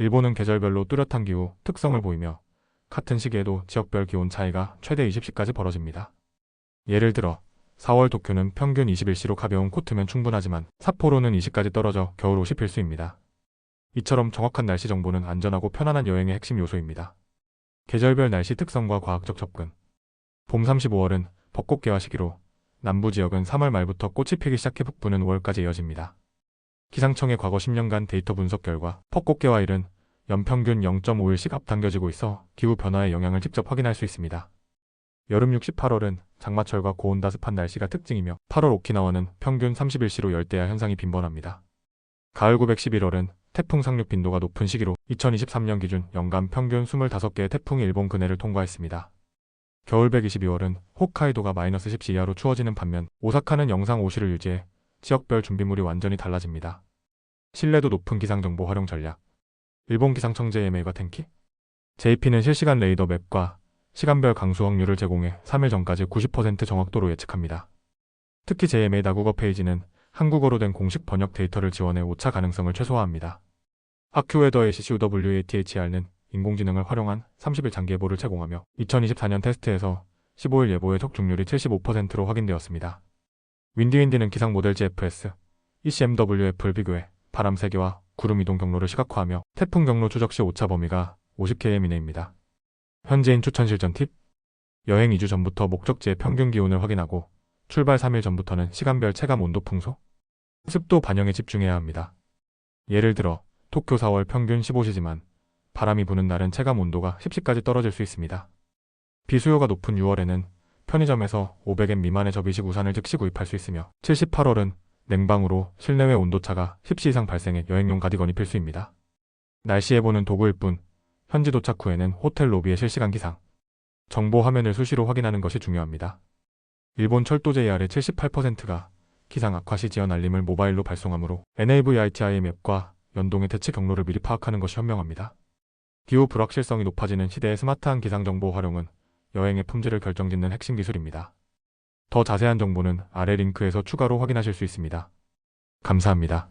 일본은 계절별로 뚜렷한 기후 특성을 보이며 같은 시기에도 지역별 기온 차이가 최대 20시까지 벌어집니다. 예를 들어 4월 도쿄는 평균 21시로 가벼운 코트면 충분하지만 삿포로는 20까지 떨어져 겨울 옷이 필수입니다. 이처럼 정확한 날씨 정보는 안전하고 편안한 여행의 핵심 요소입니다. 계절별 날씨 특성과 과학적 접근 봄 35월은 벚꽃 개화 시기로 남부 지역은 3월 말부터 꽃이 피기 시작해 북부는 5월까지 이어집니다. 기상청의 과거 10년간 데이터 분석 결과 벚꽃 개화일은 연평균 0.5일씩 앞당겨지고 있어 기후 변화의 영향을 직접 확인할 수 있습니다. 여름 68월은 장마철과 고온다습한 날씨가 특징이며 8월 오키나와는 평균 31시로 열대야 현상이 빈번합니다. 가을 911월은 태풍 상륙 빈도가 높은 시기로 2023년 기준 연간 평균 25개의 태풍이 일본 근해를 통과했습니다. 겨울 122월은 홋카이도가 마이너스 10시 이하로 추워지는 반면 오사카는 영상 5시를 유지해 지역별 준비물이 완전히 달라집니다. 신뢰도 높은 기상정보 활용 전략 일본 기상청 JMA가 텐키 JP는 실시간 레이더 맵과 시간별 강수 확률을 제공해 3일 전까지 90% 정확도로 예측합니다. 특히 JMA 다국어 페이지는 한국어로 된 공식 번역 데이터를 지원해 오차 가능성을 최소화합니다. 아큐웨더의 CCUWATHR는 인공지능을 활용한 30일 장기 예보를 제공하며 2024년 테스트에서 15일 예보의 적중률이 75%로 확인되었습니다. 윈디윈디는 기상 모델 GFS, ECMWF를 비교해 바람 세기와 구름 이동 경로를 시각화하며 태풍 경로 추적 시 오차 범위가 50km 이내입니다. 현지인 추천 실전 팁 여행 2주 전부터 목적지의 평균 기온을 확인하고 출발 3일 전부터는 시간별 체감 온도 풍소, 습도 반영에 집중해야 합니다. 예를 들어 도쿄 4월 평균 15시지만 바람이 부는 날은 체감 온도가 10시까지 떨어질 수 있습니다. 비수요가 높은 6월에는 편의점에서 500엔 미만의 접이식 우산을 즉시 구입할 수 있으며 78월은 냉방으로 실내외 온도차가 10시 이상 발생해 여행용 가디건이 필수입니다. 날씨 예보는 도구일 뿐 현지 도착 후에는 호텔 로비의 실시간 기상, 정보 화면을 수시로 확인하는 것이 중요합니다. 일본 철도 JR의 78%가 기상 악화 시 지연 알림을 모바일로 발송하므로 NAVITI 맵과 연동의 대체 경로를 미리 파악하는 것이 현명합니다. 기후 불확실성이 높아지는 시대의 스마트한 기상 정보 활용은 여행의 품질을 결정짓는 핵심 기술입니다. 더 자세한 정보는 아래 링크에서 추가로 확인하실 수 있습니다. 감사합니다.